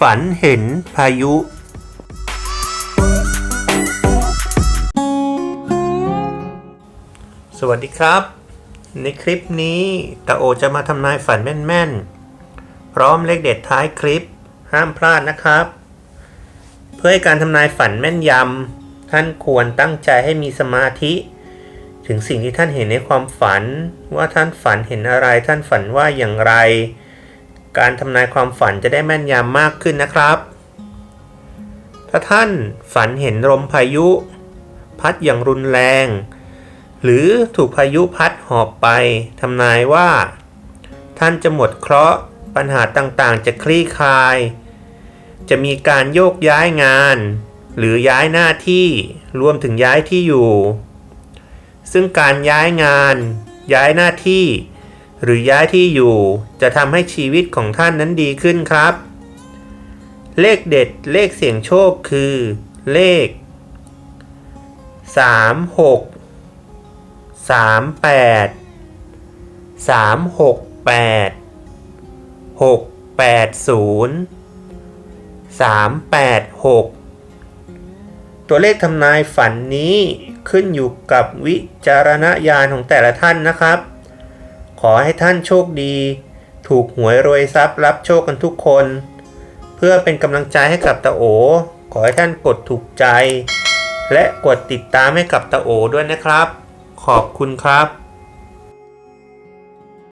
ฝันเห็นพายุ สวัสดีครับ ในคลิปนี้ตาโอจะมาทำนายฝันแม่นๆ พร้อมเลขเด็ดท้ายคลิป ห้ามพลาดนะครับ เพื่อให้การทำนายฝันแม่นยำ ท่านควรตั้งใจให้มีสมาธิ ถึงสิ่งที่ท่านเห็นในความฝัน ว่าท่านฝันเห็นอะไร ท่านฝันว่าอย่างไร การทำนายความฝันจะได้แม่นยำมากขึ้นนะครับ ถ้าท่านฝันเห็นลมพายุ พัดอย่างรุนแรง หรือถูกพายุพัดหอบไปทำนายว่า ท่านจะหมดเคราะห์ปัญหาต่างๆ จะคลี่คลาย จะมีการโยกย้ายงาน หรือย้ายหน้าที่รวมถึงย้ายที่อยู่ ซึ่งการย้ายงาน ย้ายหน้าที่ หรือย้ายที่อยู่จะทำให้ชีวิตของท่านนั้นดีขึ้นครับ เลขเด็ดเลขเสี่ยงโชคคือ เลข 3 6 3 8 3 6 8 6 8 0 3 8 6 ตัวเลขทำนายฝันนี้ขึ้นอยู่กับวิจารณญาณของแต่ละท่านนะครับ ขอให้ท่านโชคดี ถูกหวยรวยทรัพย์รับโชคกันทุกคน เพื่อเป็นกำลังใจให้กับตาโอ ขอให้ท่านกดถูกใจ และกดติดตามให้กับตาโอด้วยนะครับ ขอบคุณครับ